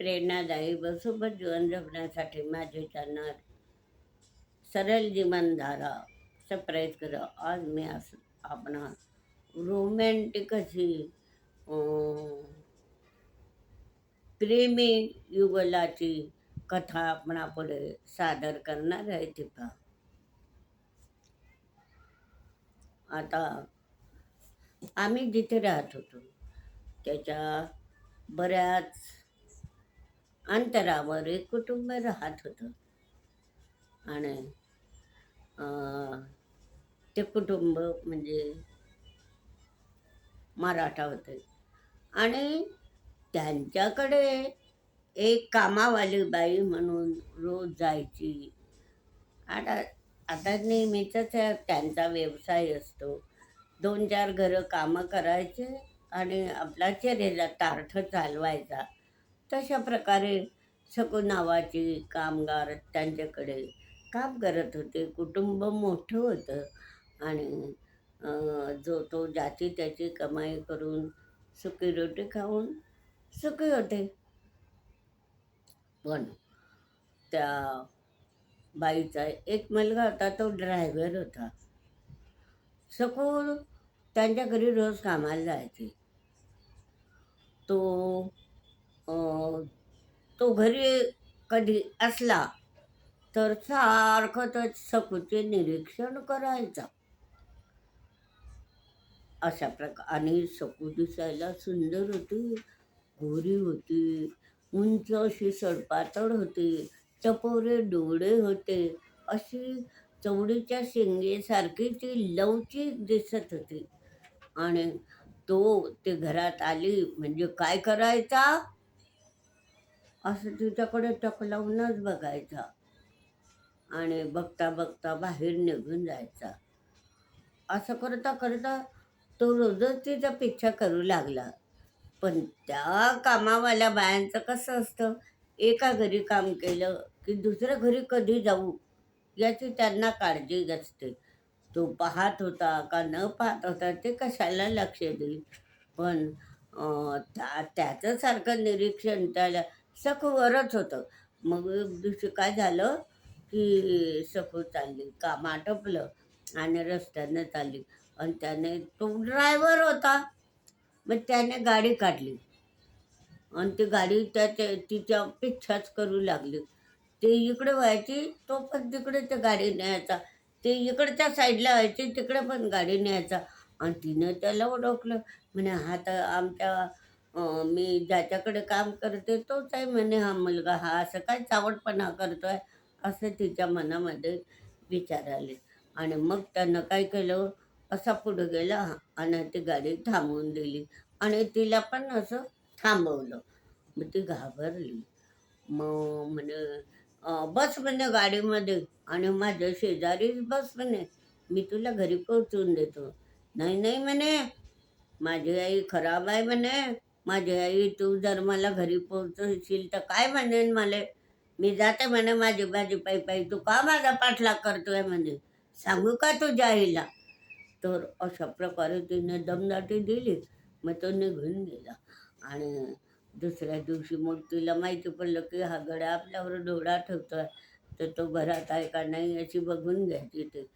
प्रेरणादायी व जीवन जगण्यासाठी माझे चॅनल सरळ जीवनधारा सबस्क्राईब करा. आज मी अस आपण रोमॅन्टिक अशी प्रेमी युगलाची कथा आपणापुढे सादर करणार आहे ती पहा आता आम्ही जिथे राहत होतो त्याच्या बऱ्याच अंतरावर एक कुटुंब राहत होतं. आणि ते कुटुंब म्हणजे मराठा होते. आणि त्यांच्याकडे एक कामावाली बाई म्हणून रोज जायची. आता आता नेहमीचाच त्यांचा व्यवसाय असतो. दोन चार घरं कामं करायचे आणि आपला चेहऱ्याला तारठ चालवायचा. तशा प्रकारे सकू नावाची कामगार त्यांच्याकडे काम करत होते. कुटुंब मोठं होतं आणि जो तो ज्याची त्याची कमाई करून सुकी रोटी खाऊन सुखी होते. पण त्या बाईचा एक मुलगा होता तो ड्रायव्हर होता. सकू त्यांच्या घरी रोज कामाला जायचे. तो तो घरी कधी असला तर सारखं तर सकूचे निरीक्षण करायचा. अशा प्रकार आणि सकू दिसायला सुंदर होती गोरी होती उंच अशी सडपातळ होती टपोरे डोळे होते अशी चवडीच्या शेंगेसारखी ती लवचिक दिसत होती. आणि तो ते घरात आली म्हणजे काय करायचा? असं तिच्याकडे टकलावूनच बघायचा. आणि बघता बघता बाहेर निघून जायचा. असं करता करता तो रोजच तिचा पिच्छा करू लागला. पण त्या कामावाल्या बायांचं कसं असतं? एका घरी काम केलं की दुसऱ्या घरी कधी जाऊ? याची त्यांना काळजी असते तो पाहत होता का न पाहत होता ते कशाला लक्ष देईल? पण त्या त्याचं सारखं निरीक्षण त्याला सखूवरच होतं. मग दिवशी काय झालं की सखू चालली काम आटपलं आणि रस्त्यानं चालली. आणि त्याने तो ड्रायव्हर होता. मग त्याने गाडी काढली. आणि ती गाडी त्याच्या तिच्या पिच्छाच करू लागली. ते इकडे व्हायची तो पण तिकडे ते गाडी न्यायचा. ते इकडच्या साईडला व्हायची तिकडे पण गाडी न्यायचा. आणि तिनं त्याला ओळखलं. म्हणे हा तर आमच्या मी ज्याच्याकडे काम करते तोच आहे म्हणे हा मुलगा हा असं काय चावटपणा करतोय असं तिच्या मनामध्ये विचार आले. आणि मग त्यानं काय केलं असा पुढे गेला आणि ती गाडी थांबवून दिली आणि तिला पण असं थांबवलं. मग ती घाबरली. मग म्हणे बस म्हणे गाडीमध्ये आणि माझ्या शेजारीच बस म्हणे मी तुला घरी पोहोचवून देतो. नाही नाही म्हणे माझी आई खराब आहे म्हणे माझी आई तू जर मला घरी पोहोचशील तर काय म्हणेन मला? मी जाते म्हणे माझी भाजी पायी पायी. तू का माझा पाठलाग करतोय म्हणे? सांगू का तुझ्या आईला? तर अशा प्रकारे तिने दमदाटी दिली. मग तो निघून गेला. आणि दुसऱ्या दिवशी मग तिला माहिती पडलं की हा गड्या आपल्यावर डोळा ठेवतोय. तर तो घरात आहे का नाही याची बघून घ्यायची ते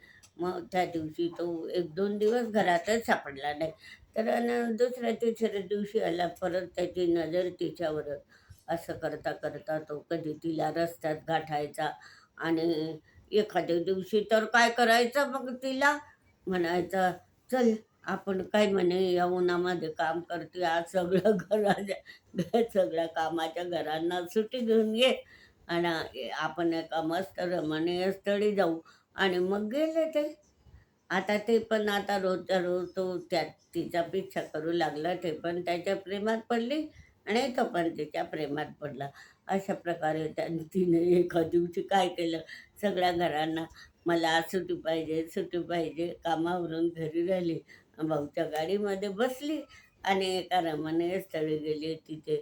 मग त्या दिवशी तो एक दोन दिवस घरातच सापडला नाही. तर अन दुसऱ्या तिसऱ्या दिवशी आला परत त्याची नजर तिच्यावर. असं करता करता तो कधी तिला रस्त्यात गाठायचा आणि एखाद्या दिवशी तर काय करायचं मग तिला? म्हणायचा चल आपण काय म्हणे या उन्हामध्ये काम करते आज सगळं घराच्या सगळ्या कामाच्या घरांना सुट्टी घेऊन ये. आणि आपण एका मस्त रमणीय स्थळी जाऊ. आणि मग गेले ते. आता ते पण आता रोजच्या रोज तो त्या तिचा पिच्छा करू लागला ते पण त्याच्या प्रेमात पडली आणि तो पण तिच्या प्रेमात पडला. अशा प्रकारे त्याने तिने एका दिवशी काय केलं? सगळ्या घरांना मला सुटी पाहिजे सुटी पाहिजे कामावरून घरी राहिली भाऊच्या गाडीमध्ये बसली आणि एका रमाने स्थळी गेली. तिथे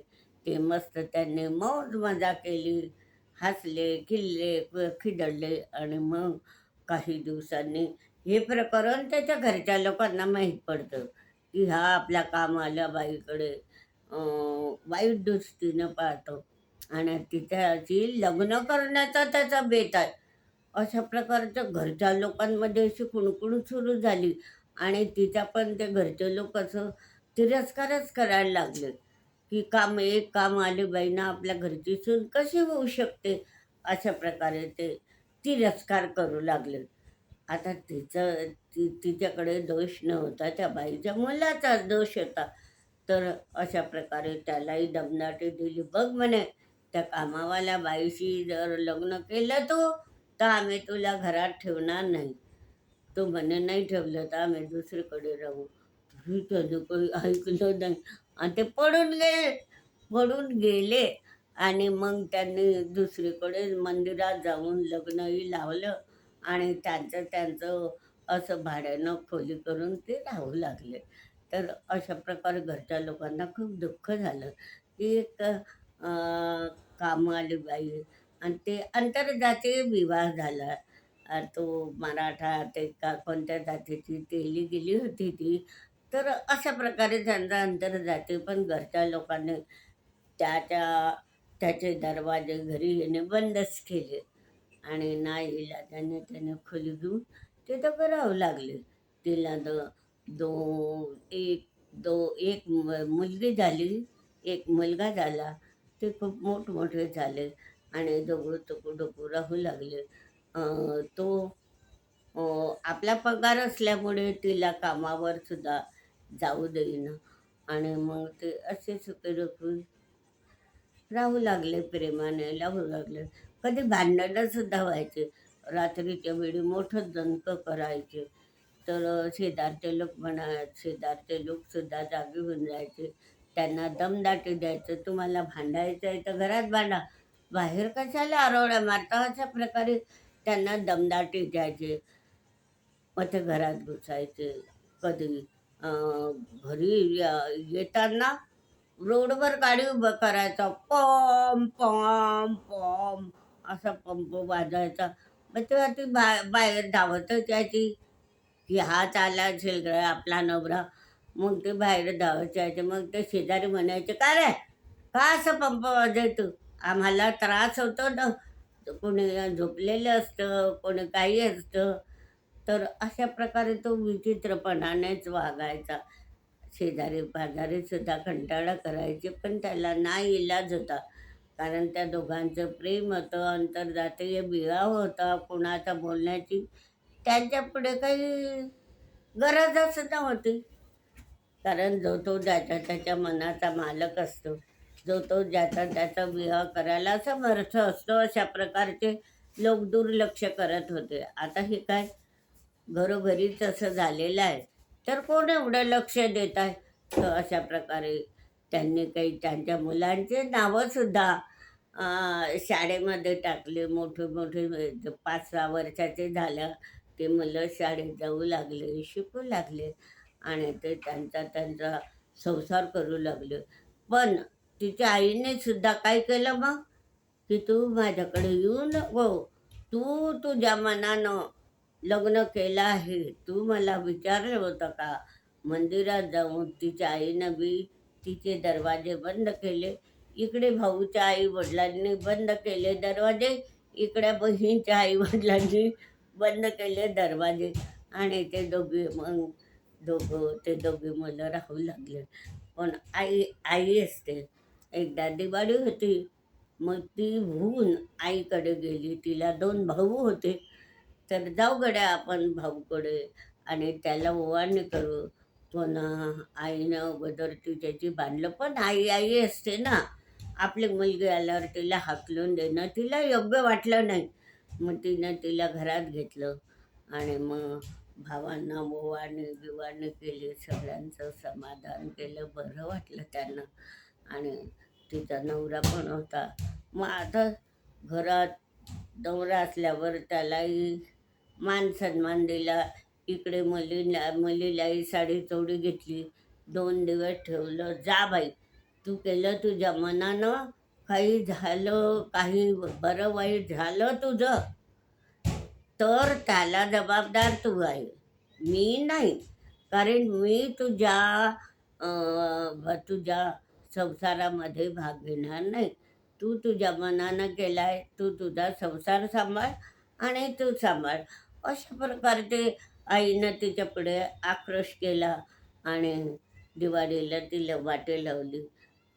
ते मस्त त्यांनी मौज मजा केली हसले खिल्ले खिदडले खिदळले आणि मग काही दिवसांनी हे प्रकरण त्याच्या घरच्या लोकांना माहीत पडतं की हा आपल्या कामाला बाईकडे वाईट दृष्टीनं पाहतो. आणि तिच्याशी लग्न करण्याचा त्याचा बेत आहे. अशा प्रकारचं घरच्या लोकांमध्ये अशी कुणकुण सुरू झाली. आणि तिचा पण ते घरचे लोक असं तिरस्कारच करायला लागले. की काम एक काम आले बाईना आपल्या घरची सून कशी होऊ शकते? अशा प्रकारे ते तिरस्कार करू लागले. आता तिचं ति तिच्याकडे दोष नव्हता त्या बाईच्या मुलाचा दोष होता. तर अशा प्रकारे त्यालाही दमदाटी दिली. बघ म्हणे त्या कामावाल्या बाईशी जर लग्न केलं तू तर आम्ही तुला घरात ठेवणार नाही. तो म्हणे नाही ठेवलं तर आम्ही दुसरीकडे राहू. ही त्यानं काही ऐकलं नाही. आणि ते पडून गेले पडून गेले. आणि मग त्यांनी दुसरीकडे मंदिरात जाऊन लग्नही लावलं. आणि त्यांचं त्यांचं असं भाड्यानं खोली करून ते राहू लागले. तर अशा प्रकारे घरच्या लोकांना खूप दुःख झालं. की एक कामं आली बाई आणि ते आंतरजातीय विवाह झाला. तो मराठा ते का कोणत्या जातीची तेली गेली होती ती. तर अशा प्रकारे त्यांचा आंतरजाती पण घरच्या लोकांनी त्याच्या त्याचे दरवाजे घरी येणे बंदच केले. आणि नाही त्याने त्याने खोली घेऊन तिथं करावं लागले. तिला द दो एक दो एक मुलगी झाली एक मुलगा झाला ते खूप मोठमोठे झाले आणि दोघं चुकू डोकू राहू लागले. तो आपला पगार असल्यामुळे तिला कामावर सुद्धा जाऊ देईना. आणि मग ते असे सुखे डोकून राहू लागले प्रेमाने राहू लागले. कधी भांडायला सुद्धा व्हायचे. रात्रीच्या वेळी मोठं दंक करायचे. तर शेजारचे लोक म्हणा शेजारचे लोकसुद्धा जागे होऊन जायचे. त्यांना दमदाटी द्यायचं तुम्हाला भांडायचं आहे तर घरात भांडा. बाहेर कशाला आरोळ्या मारता? अशा प्रकारे त्यांना दमदाटी द्यायचे. मग ते घरात घुसायचे. कधी घरी येताना रोडवर गाडी उभं करायचा. पॉम पॉम पॉम. असा पंप वाजायचा मग तेव्हा ती बा बाहेर धावतच यायची की हाच आला असेल आपला नवरा. मग ते बाहेर धावत यायचे. मग ते शेजारी म्हणायचे का रे? का असं पंप वाजवतो? आम्हाला त्रास होतो ना. कोणी झोपलेलं असतं कोणी काही असतं. तर अशा प्रकारे तो विचित्रपणानेच वागायचा. शेजारी पाजारी सुद्धा कंटाळा करायचे पण त्याला नाही इलाज होता. कारण त्या दोघांचं प्रेम होतं आंतरजातीय विवाह होता कुणाचा बोलण्याची त्यांच्या पुढे काही गरजच नव्हती. कारण जो तो ज्याच्या त्याच्या मनाचा मालक असतो जो तो ज्याचा त्याचा विवाह करायला समर्थ असतो अशा प्रकारचे लोक दुर्लक्ष करत होते. आता हे काय? घरोघरी तसं झालेलं आहे. तर कोण एवढं लक्ष देत आहे? तर अशा प्रकारे त्यांनी काही त्यांच्या मुलांचे नावंसुद्धा शाळेमध्ये टाकले मोठे मोठे पाच सहा वर्षाचे झाल्या ते मुलं शाळेत जाऊ लागले शिकू लागले आणि ते त्यांचा त्यांचा संसार करू लागले. पण तिच्या आईने सुद्धा काय केलं मग? की तू माझ्याकडे येऊ नको हो, तू तुझ्या मनानं लग्न केलं आहे. तू मला विचारलं होतं का? मंदिरात जाऊन तिच्या आईनं बी तिचे दरवाजे बंद केले. इकडे भाऊच्या आई वडिलांनी बंद केले दरवाजे इकडे बहीणच्या आई वडिलांनी बंद केले दरवाजे. आणि ते दोघे मग दोघं ते दोघे मुलं राहू लागले. पण आई आई असते. एकदा दिवाळी होती मग ती होऊन आईकडे गेली. तिला दोन भाऊ होते. तर जाऊ गड्या आपण भाऊकडे आणि त्याला ओवाळणी करू. पण आईनं अगोदर ती त्याची बांधलं पण आई आई असते ना. आपली मुलगी आल्यावर तिला हाकलून देणं तिला योग्य वाटलं नाही. मग तिनं तिला घरात घेतलं आणि मग भावांना ओवाळणी बिवाळणी केली सगळ्यांचं समाधान केलं बरं वाटलं त्यांना. आणि तिचा नवरा पण होता. मग आता घरात नवरा असल्यावर त्यालाही मान सन्मान दिला. इकडे मुलीला मुलीलाही साडी चोडी घेतली. दोन दिवस ठेवलं. जा बाई तू केलं तुझ्या मनानं. काही झालं काही बरं वाईट झालं तुझं. तर त्याला जबाबदार तू आहे. मी नाही. कारण मी तुझ्या तुझ्या संसारामध्ये भाग घेणार नाही. तू तुझ्या मनानं केलाय तू तुझा संसार सांभाळ आणि तू सांभाळ. अशा प्रकारे आईनं तिच्या पुढे आक्रोश केला आणि दिवाळीला तिला वाटे लावली.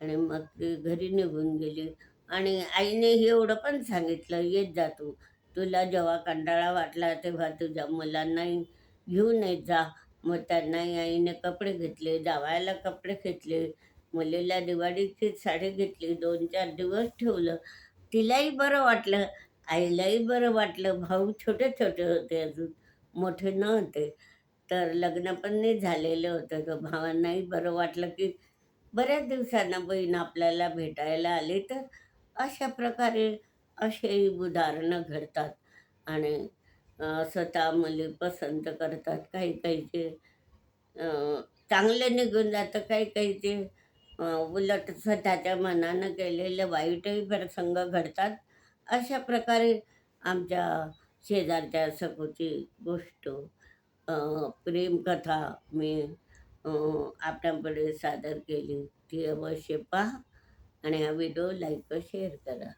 आणि मग ती घरी निघून गेली. आणि आईने एवढं पण सांगितलं येत जा तू. तुला जेव्हा कंटाळा वाटला तेव्हा तुझ्या मुलांनाही घेऊन येत जा. मग त्यांनाही आईने कपडे घेतले जावायला कपडे घेतले. मुलीला दिवाळीची साडी घेतली दोन चार दिवस ठेवलं. तिलाही बरं वाटलं आईलाही बरं वाटलं. भाऊ छोटे छोटे होते अजून मोठे नव्हते. तर लग्न पण नाही झालेलं होतं. तर भावांनाही बरं वाटलं की बऱ्याच दिवसांना बहीण आपल्याला भेटायला आली तर अशा प्रकारे असेही उदाहरणं घडतात. आणि स्वतः मुली पसंत करतात. काही काहीचे चांगले निघून जातं. काही काहीचे उलट स्वतःच्या मनानं केलेले वाईटही प्रसंग घडतात. अशा प्रकारे आमच्या शेजारच्या सखूची गोष्ट प्रेमकथा मी अं, सादर केली ती अवश्य पहा आणि हा व्हिडिओ लाईक व शेअर करा.